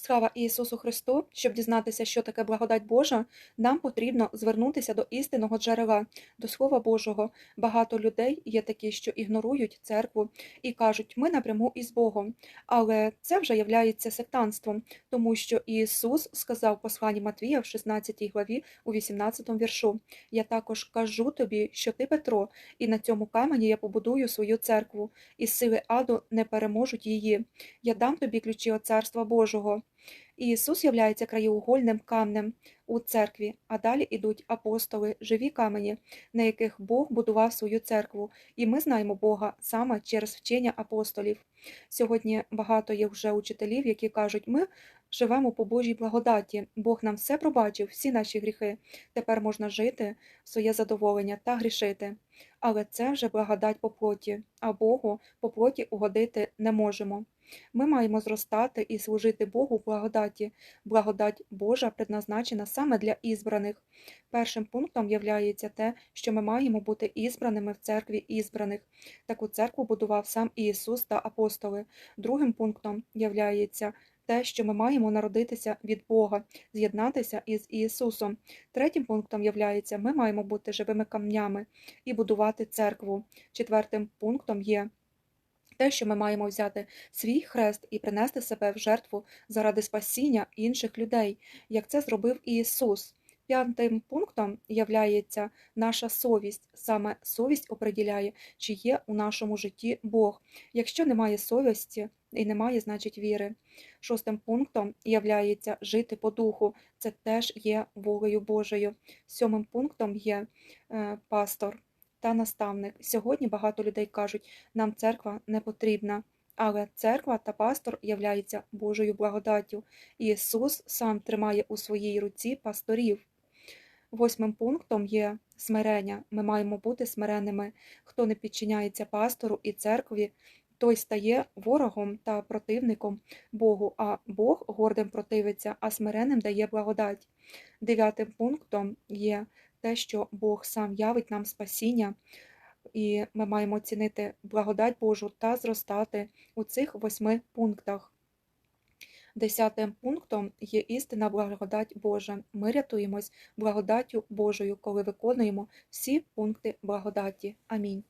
Слава Ісусу Христу! Щоб дізнатися, що таке благодать Божа, нам потрібно звернутися до істинного джерела, до Слова Божого. Багато людей є такі, що ігнорують церкву і кажуть, ми напряму із Богом. Але це вже являється сектантством, тому що Ісус сказав посланні Матвія в 16 главі у 18 віршу: Я також кажу тобі, що ти Петро, і на цьому камені я побудую свою церкву, і сили аду не переможуть її. Я дам тобі ключі від Царства Божого. Ісус являється краєугольним камнем у церкві, а далі йдуть апостоли, живі камені, на яких Бог будував свою церкву, і ми знаємо Бога саме через вчення апостолів. Сьогодні багато є вже учителів, які кажуть, ми живемо по Божій благодаті, Бог нам все пробачив, всі наші гріхи. Тепер можна жити в своє задоволення та грішити. Але це вже благодать по плоті, а Богу по плоті угодити не можемо. Ми маємо зростати і служити Богу в благодаті. Благодать Божа предназначена саме для ізбраних. Першим пунктом являється те, що ми маємо бути ізбраними в церкві ізбраних. Таку церкву будував сам Ісус та апостоли. Другим пунктом являється те, що ми маємо народитися від Бога, з'єднатися із Ісусом. Третім пунктом являється, ми маємо бути живими камнями і будувати церкву. Четвертим пунктом є те, що ми маємо взяти свій хрест і принести себе в жертву заради спасіння інших людей, як це зробив Ісус. П'ятим пунктом являється наша совість. Саме совість оприділяє, чи є у нашому житті Бог. Якщо немає совісті і немає, значить віри. Шостим пунктом являється жити по духу. Це теж є волею Божою. Сьомим пунктом є е, пастор та наставник. Сьогодні багато людей кажуть, нам церква не потрібна. Але церква та пастор являються Божою благодаттю. Ісус сам тримає у своїй руці пасторів. Восьмим пунктом є смирення. Ми маємо бути смиренними. Хто не підчиняється пастору і церкві, той стає ворогом та противником Богу, а Бог гордим противиться, а смиренним дає благодать. Дев'ятим пунктом є те, що Бог сам явить нам спасіння, і ми маємо цінити благодать Божу та зростати у цих восьми пунктах. Десятим пунктом є істина благодать Божа. Ми рятуємось благодаттю Божою, коли виконуємо всі пункти благодаті. Амінь.